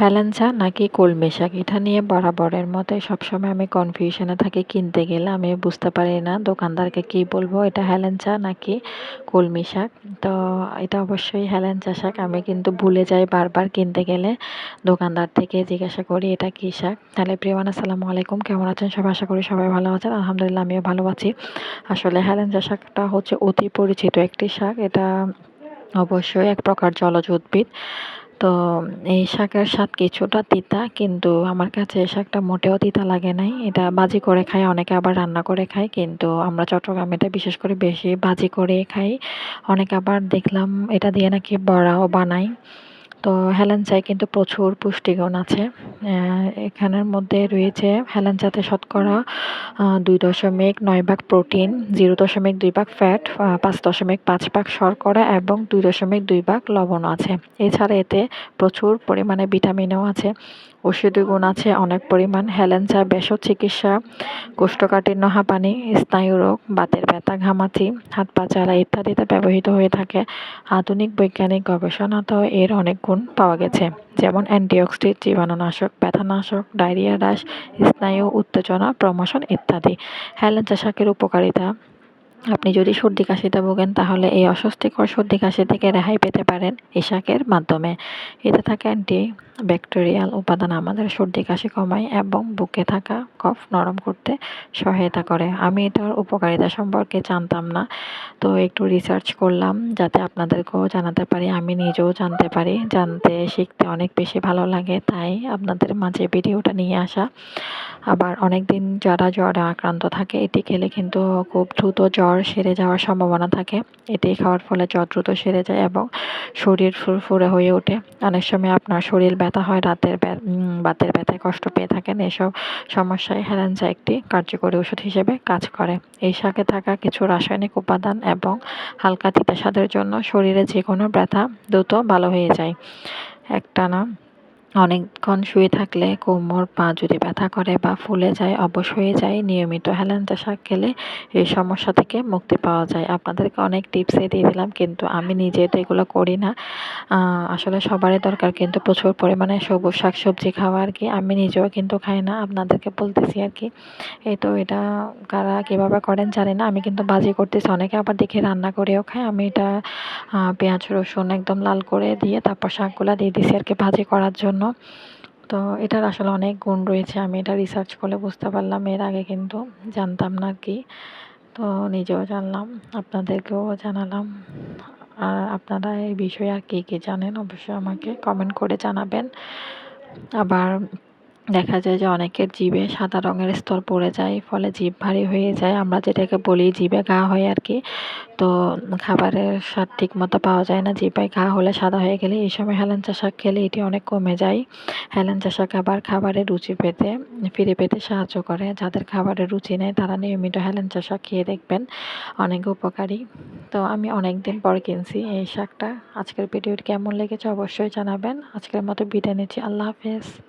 হেলেঞ্চা নাকি কলমি শাক এটা নিয়ে বরাবরের মতোই সবসময় আমি কনফিউশনে থাকি, কিনতে গেলে। আমি বুঝতে পারি না দোকানদারকে কি বলব, এটা হেলেঞ্চা নাকি কলমি শাক তো এটা অবশ্যই হেলেঞ্চা শাক। আমি কিন্তু ভুলে যাই বারবার কিনতে গেলে। দোকানদার থেকে জিজ্ঞাসা করি, এটা কী শাক? তাহলে, প্রিয়মান, আসসালামু আলাইকুম। কেমন আছেন? সবাই আশা করি সবাই ভালো আছেন। আলহামদুলিল্লাহ, আমিও ভালো আছি। আসলে হেলেঞ্চা শাকটা হচ্ছে অতি পরিচিত একটি শাক। এটা অবশ্যই এক প্রকার জলজ উদ্ভিদ। তো এই শাকের স্বাদ কিছুটা তিতা, কিন্তু আমার কাছে এই শাকটা মোটেও তিতা লাগে নাই। এটা বাজি করে খায় অনেকে আবার রান্না করে খায়, কিন্তু আমরা চট্টগ্রামে এটা বিশেষ করে বেশি ভাজি করে খাই। অনেকে আবার দেখলাম এটা দিয়ে নাকি বড়াও বানায়। তো হেলেঞ্চায় কিন্তু প্রচুর পুষ্টিগুণ আছে। এখানের মধ্যে রয়েছে হেলেঞ্চাতে শতকরা দুই দশমিক নয় ভাগ প্রোটিন, জিরো দশমিক দুই ভাগ ফ্যাট পাঁচ দশমিক পাঁচ ভাগ শর্করা এবং দুই দশমিক দুই ভাগ লবণ আছে। এছাড়া এতে প্রচুর পরিমাণে ভিটামিনও আছে। ওষুধি গুণ আছে, অনেক পরিমাণ। হেলেঞ্চা ভেষজ চিকিৎসা কোষ্ঠকাঠিন্য, হাঁপানি স্নায়ুরোগ বাতের ব্যথা, ঘামাচি, হাত পা চালা ইত্যাদিতে ব্যবহৃত হয়ে থাকে। আধুনিক বৈজ্ঞানিক গবেষণাতেও এর অনেক গুণ পাওয়া গেছে, যেমন অ্যান্টিঅক্সিডেন্ট, জীবাণুনাশক, ব্যথানাশক, ডায়রিয়া হ্রাস, স্নায়ু উত্তেজনা, প্রমোশন ইত্যাদি। হেলেঞ্চা শাকের উপকারিতা। আপনি যদি সর্দি কাশিতে ভোগেন, তাহলে এই অস্বস্তিকর সর্দি কাশি থেকে রেহাই পেতে পারেন এই শাকের মাধ্যমে। এতে থাকে অ্যান্টি ব্যাকটেরিয়াল উপাদান আমাদের সর্দি, কাশি কমায় এবং বুকে থাকা কফ নরম করতে সহায়তা করে। আমি এটার উপকারিতা সম্পর্কে জানতাম না, তো একটু রিসার্চ করলাম যাতে আপনাদেরকেও জানাতে পারি, আমি নিজেও জানতে পারি। জানতে, শিখতে অনেক বেশি ভালো লাগে, তাই আপনাদের মাঝে ভিডিওটা নিয়ে আসা। আবার অনেক দিন যারা জ্বরে আক্রান্ত থাকে, এটি খেলে কিন্তু খুব দ্রুত জ্বর সেরে যাওয়ার সম্ভাবনা থাকে। এটি খাওয়ার ফলে জ্বর দ্রুত সেরে যায় এবং শরীর ফুরফুরে হয়ে ওঠে। অনেক সময় আপনার শরীর ব্যথা হয়, রাতের বাতের ব্যথায় কষ্ট পেয়ে থাকেন, এসব সমস্যায় হেলেঞ্চা একটি কার্যকরী ওষুধ হিসেবে কাজ করে। এই শাকে থাকা কিছু রাসায়নিক উপাদান এবং হালকা তিতা স্বাদের জন্য শরীরে যে কোনো ব্যথা দ্রুত ভালো হয়ে যায়। একটানা অনেকক্ষণ শুয়ে থাকলে কোমর, পা যদি ব্যথা করে বা ফুলে যায়, অবশ হয়ে যায়, নিয়মিত হেলেঞ্চা শাক খেলে এই সমস্যা থেকে মুক্তি পাওয়া যায়। আপনাদেরকে অনেক টিপসে দিয়ে দিলাম, কিন্তু আমি নিজে তো এগুলো করি না। আসলে সবারই দরকার, কিন্তু প্রচুর পরিমাণে সবুজ শাক সবজি খাওয়া আর কি। আমি নিজেও কিন্তু খাই না, আপনাদেরকে বলতেছি আর কি। এই তো এটা কারা কীভাবে করেন জানি না, আমি কিন্তু বাজি করতেছি। অনেকে আবার দেখে রান্না করেও খায়, আমি এটা পেঁয়াজ, রসুন একদম লাল করে দিয়ে তারপর শাকগুলো দিয়ে দিছি আর কি ভাজি করার জন্য। তো এটার আসলে অনেক গুণ রয়েছে। আমি এটা রিসার্চ করে বুঝতে পারলাম। এর আগে কিন্তু জানতাম না কি। তো নিজেও জানলাম, আপনাদেরকেও জানালাম। আর আপনারা এই বিষয়ে আর কী কী জানেন অবশ্যই আমাকে কমেন্ট করে জানাবেন। আবার দেখা যায় যে অনেকের জিভে সাদা রঙের স্তর পড়ে যায়, ফলে জিভ ভারী হয়ে যায়। আমরা যেটাকে বলি জিভে ঘা হয় আর কি। তো খাবারের স্বাদ ঠিক মতো পাওয়া যায় না। জিভায় ঘা হলে সাদা হয়ে গেলে এই সময় হেলেঞ্চা শাক খেলে এটি অনেক কমে যায়। হেলেঞ্চা শাক আবার খাবারের রুচি পেতে, ফিরে পেতে সাহায্য করে। যাদের খাবারের রুচি নেই, তারা নিয়মিত হেলেঞ্চা শাক খেয়ে দেখবেন। অনেক উপকারী। তো আমি অনেক দিন পর কিনছি এই শাকটা। আজকের ভিডিওটি কেমন লেগেছে অবশ্যই জানাবেন। আজকের মতো বিদায় নিচ্ছি। আল্লাহ হাফেজ।